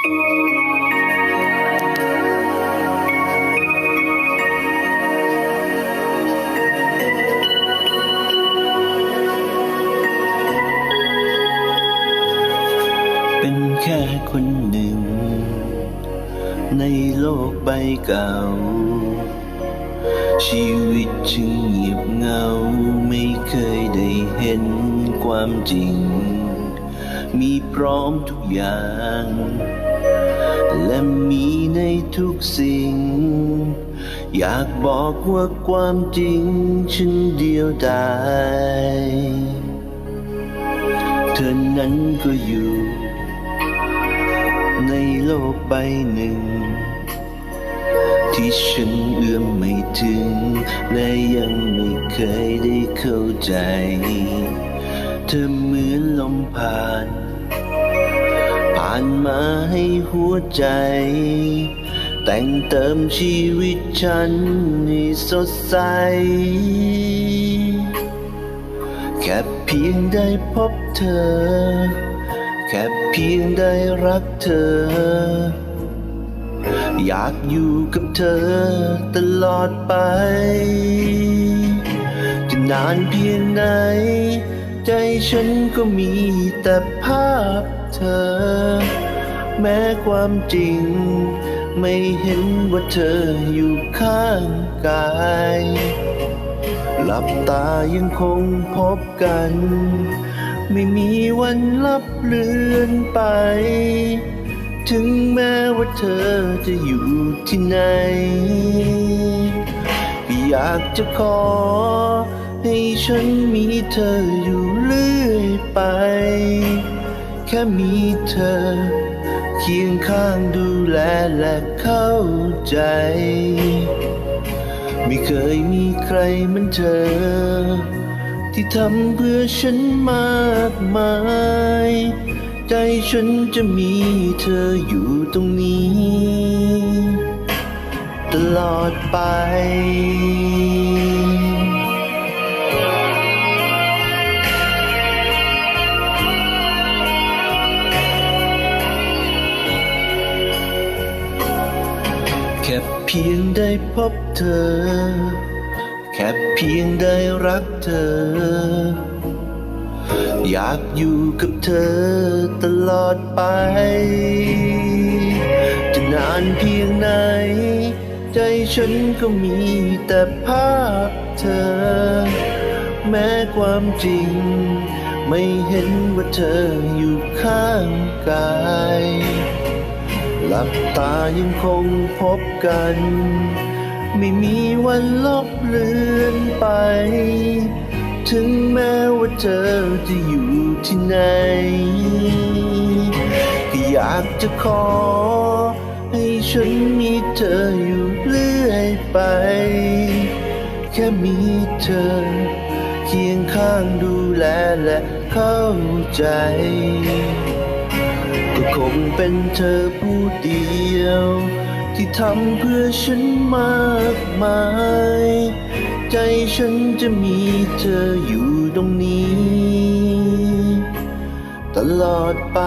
เป็นแค่คนหนึ่ง ในโลกใบเก่า ชีวิตจึงเงียบเหงาไม่เคยได้เห็นความจริง มีพร้อมทุกอย่าง และมีในทุกสิ่ง อยากบอกว่าความจริงฉันเดียวดายเธอนั้นก็อยู่ ในโลกใบหนึ่ง ที่ฉันเอื้อมไม่ถึง และยังไม่เคยได้เข้าใจ เธอเหมือนลมผ่าน นมาให้หัวใจ แต่งเติมชีวิตฉันให้สดใส แค่เพียงได้พบเธอ แค่เพียงได้รักเธอ อยากอยู่กับเธอตลอดไป จะนานเพียงไหน ฉันก็มีแต่ภาพเธอ แม้ความจริง ไม่เห็นว่าเธออยู่ข้างกาย หลับตายังคงพบกัน ไม่มีวันลับเลือนไป ถึงแม้ว่าเธอจะอยู่ที่ไหน อยากจะขอ ให้ฉันมีเธออยู่เรื่อยไป แค่มีเธอ เคียงข้างดูแลและเข้าใจ ไม่เคยมีใครเหมือนเธอ ที่ทำเพื่อฉันมากมาย ใจฉันจะมีเธออยู่ตรงนี้ ตลอดไป พียงได้พบเธอ แค่เพียงได้รักเธอ อยากอยู่กับเธอตลอดไป จะนานเพียงไหน ใจฉันก็มีแต่ภาพเธอ แม้ความจริง ไม่เห็นว่าเธออยู่ข้างกาย หลับตายังคงพบกัน ไม่มีวันลบเลือนไป ถึงแม้ว่าเธอจะอยู่ที่ไหนก็อยากจะขอ ให้ฉันมีเธออยู่เรื่อยไป แค่มีเธอ เคียงข้างดูแลและเข้าใจ ก็คงเป็นเธอผู้เดียว ที่ทำเพื่อฉันมากมาย ใจฉันจะมีเธออยู่ตรงนี้ ตลอดไป